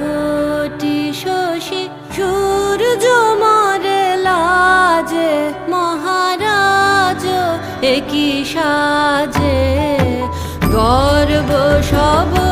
কোটি শশী সূর্য মারে লাজে মহারাজ একই সাজে। গর্ব সব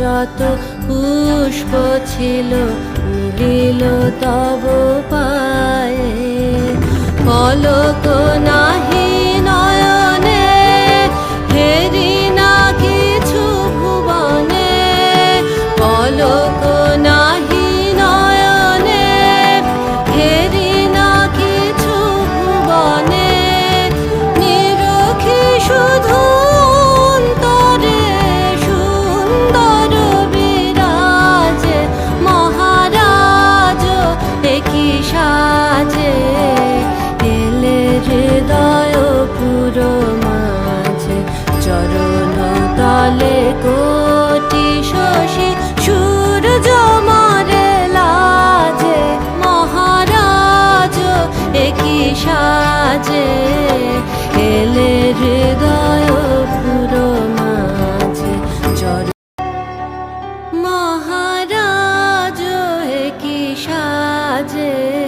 যত পুষ্প ছিল মিলিল তব পায়। নাহি বাজে এলে হৃদয় পুরো মাঝে। জর মহারাজ কি সাজে?